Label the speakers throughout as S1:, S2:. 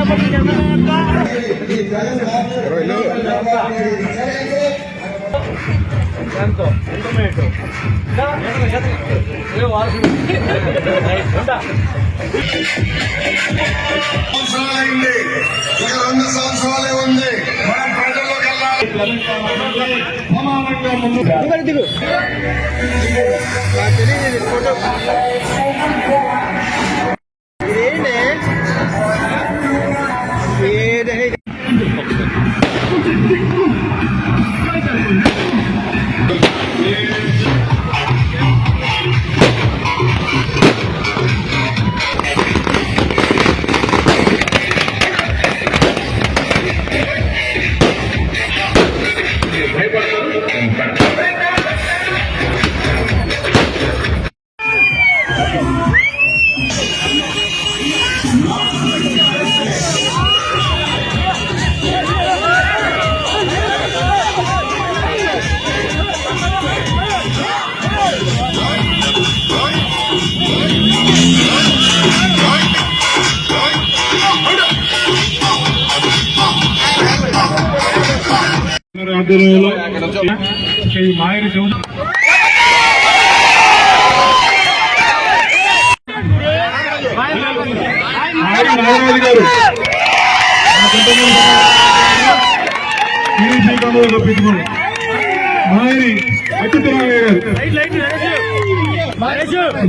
S1: సంవత్సరాలైంది వెళ్ళాలి
S2: ఆధ్వర్యంలో ఈ మాయని చెబుతూ మాయని నాగరాజు గారు. తప్పించుకోండి మాయని అచ్యుతరామయ్య గారు.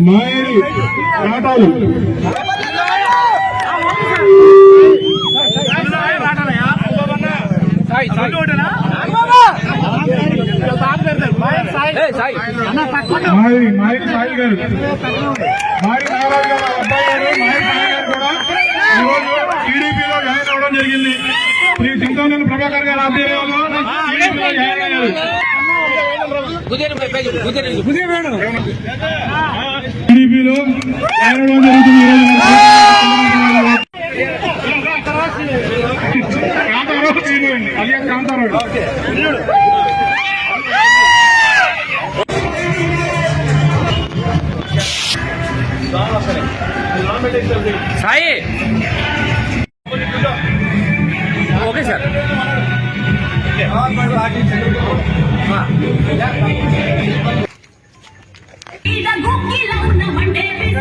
S2: మాయని కాటాలు మాయని మాయని సాయి గారు. మాయని నాగరాజు గారు అబ్బాయి గారు మాయని సాయి గారు కూడా ఈరోజు టీడీపీలో జాయిన్ అవ్వడం జరిగింది. శ్రీ చింతమనేని ప్రభాకర్ గారు ఆధ్వర్యంలో టీడీపీలో జాయిన్ అయ్యారు. టీడీపీలో జాయిన్ అవ్వడం జరుగుతుంది. Kantharao alias Kantharao
S3: Sai.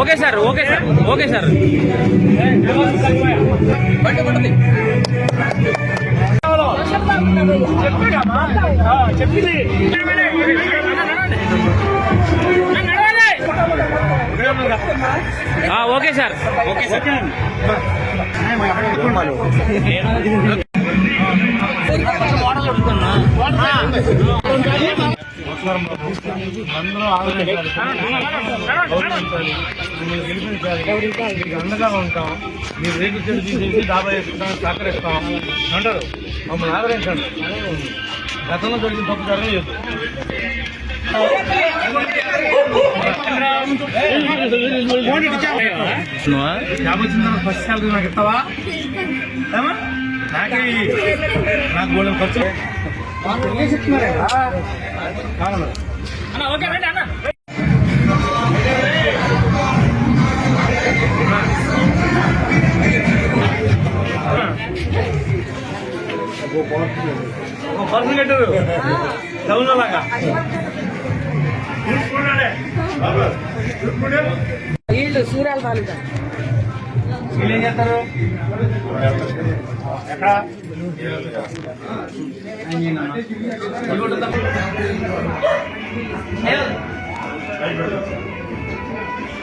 S3: Okay sir okay sir okay sir.
S4: చెప్పింది
S3: ఆ, ఓకే సార్. Okay sir.
S4: అందరూ ఆలోచించాలి మీకు అండగా ఉంటాం మీరు రేపు చెడు తీసేసి దాబా వేసుకుంటాం సహకరిస్తాం అంటారు మమ్మల్ని ఆదరించండి గతంలో జరిగిన తప్పు జరగలేదు జాబ్ వచ్చిన తర్వాత ఫస్ట్ సాలరీ నాకు ఇస్తావా ఏమా? నాకే. నాకు గోళం ఖర్చు
S3: ఓకే రండి అన్న.
S4: పర్సన్ కట్టారు టౌన్ లాగా.
S5: వీళ్ళు సూర్యాల తాలూకా.
S4: వీళ్ళు ఏం చేస్తారు? ఎక్కడ?